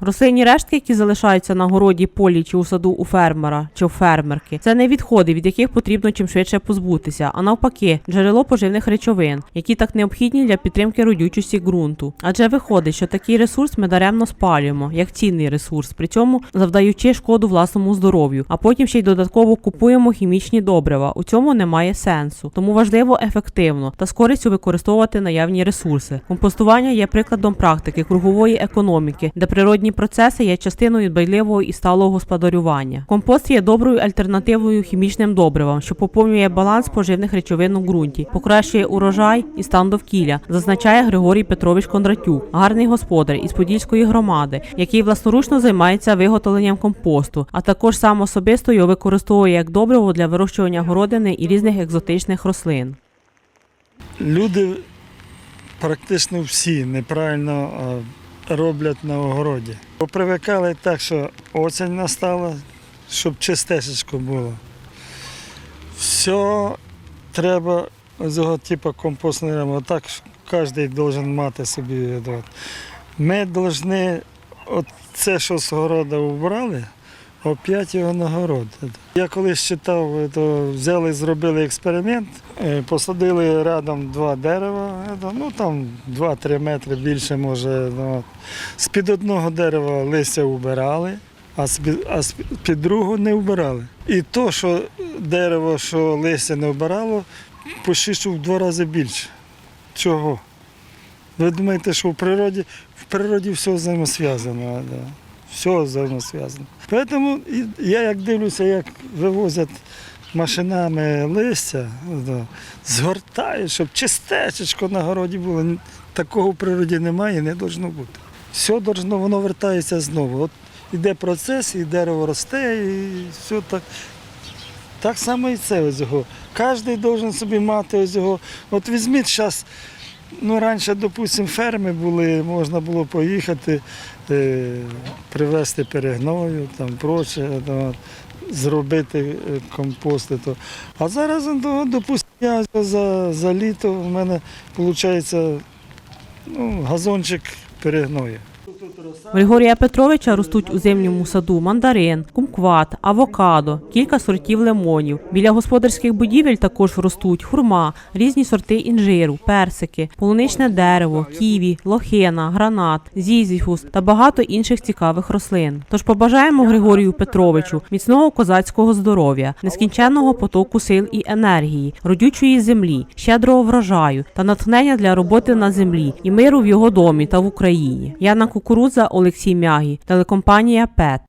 Рослинні рештки, які залишаються на городі, полі чи у саду у фермера чи у фермерки, це не відходи, від яких потрібно чим швидше позбутися, а навпаки, джерело поживних речовин, які так необхідні для підтримки родючості ґрунту. Адже виходить, що такий ресурс ми даремно спалюємо, як цінний ресурс, при цьому завдаючи шкоду власному здоров'ю, а потім ще й додатково купуємо хімічні добрива. У цьому немає сенсу. Тому важливо ефективно та з користю використовувати наявні ресурси. Компостування є прикладом практики кругової економіки, де природні процеси є частиною дбайливого і сталого господарювання. Компост є доброю альтернативою хімічним добривам, що поповнює баланс поживних речовин у ґрунті, покращує урожай і стан довкілля, зазначає Григорій Петрович Кондратюк, гарний господар із Подільської громади, який власноручно займається виготовленням компосту, а також сам особисто його використовує як добриво для вирощування городини і різних екзотичних рослин. Люди практично всі неправильно а, роблять на огороді. Попривикали так, що осінь настала, щоб чистесечко було. Все треба цього типу компостної. Отак кожен має мати собі. Ми повинні це, що з города убрали, опять його на город. Я колись читав, то взяли, зробили експеримент, е, посадили рядом два дерева, е, ну там 2-3 метри більше може. Ну, з-під одного дерева листя убирали, а а з-під другого не вбирали. І то, що дерево, що листя не вбирало, почти в два рази більше. Чого? Ви думаєте, що в природі, в природі все взаємосв'язано. Да. Все взаємосв'язано. Тому я як дивлюся, як вивозять машинами листя, да, згортають, щоб чистечечко на городі було. Такого в природі немає і не повинно бути. Все должно, воно вертається знову. От іде процес, і дерево росте, і все так. Так само і це ось його. Кожен має собі мати ось його. От візьміть зараз, ну раніше, допустимо, ферми були, можна було поїхати, е, привезти перегною, там проче, там, зробити е, компости. То. А зараз, ну, допустимо, я за, за літо в мене виходить ну, газончик перегною. Григорія Петровича ростуть у зимньому саду мандарин, кумкват, авокадо, кілька сортів лимонів. Біля господарських будівель також ростуть хурма, різні сорти інжиру, персики, полуничне дерево, ківі, лохина, гранат, зізіфус та багато інших цікавих рослин. Тож побажаємо Григорію Петровичу міцного козацького здоров'я, нескінченного потоку сил і енергії, родючої землі, щедрого врожаю та натхнення для роботи на землі і миру в його домі та в Україні. Яна Кукурудза, Олексій Мягі, телекомпанія ПЕТ.